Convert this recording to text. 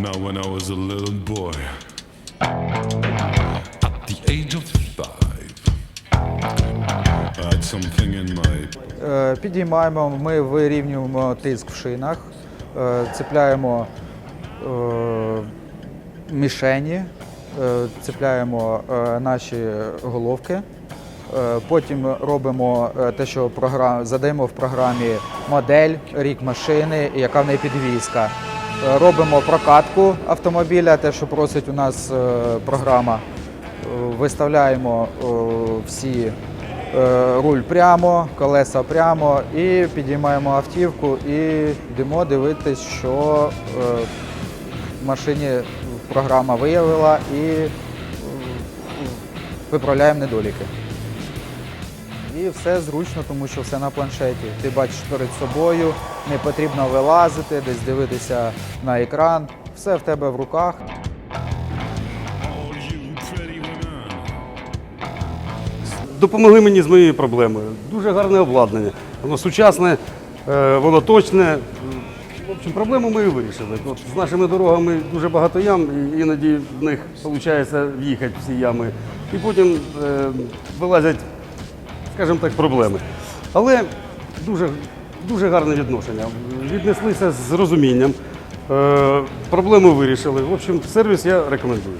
Now, when I was a little boy, at the age of five, I had something in my Е, Підіймаємо, ми вирівнюємо тиск в шинах, е, цепляємо е, мішені, е, цепляємо наші головки. Потім робимо те, що програм... задаємо в програмі модель, рік машини, яка в неї підвізка. Е, Робимо прокатку автомобіля, те, що просить у нас е, програма. Е, Виставляємо всі руль прямо, колеса прямо і підіймаємо автівку і йдемо дивитись, що в машині програма виявила і виправляємо недоліки. І все зручно, тому що все на планшеті. Ти бачиш перед собою, не потрібно вилазити, десь дивитися на екран. Все в тебе в руках. допомогли мені з моєю проблемою. Дуже гарне обладнання. Воно сучасне, е, воно точне. В общем, проблему ми і вирішили. От з нашими дорогами дуже багато ям, і іноді в них виходить в'їхати в ці ями. І потім е, вилазять, скажімо так, проблеми. Але дуже, дуже гарне відношення. Віднеслися з розумінням. Е, проблему вирішили. В общем, сервіс я рекомендую.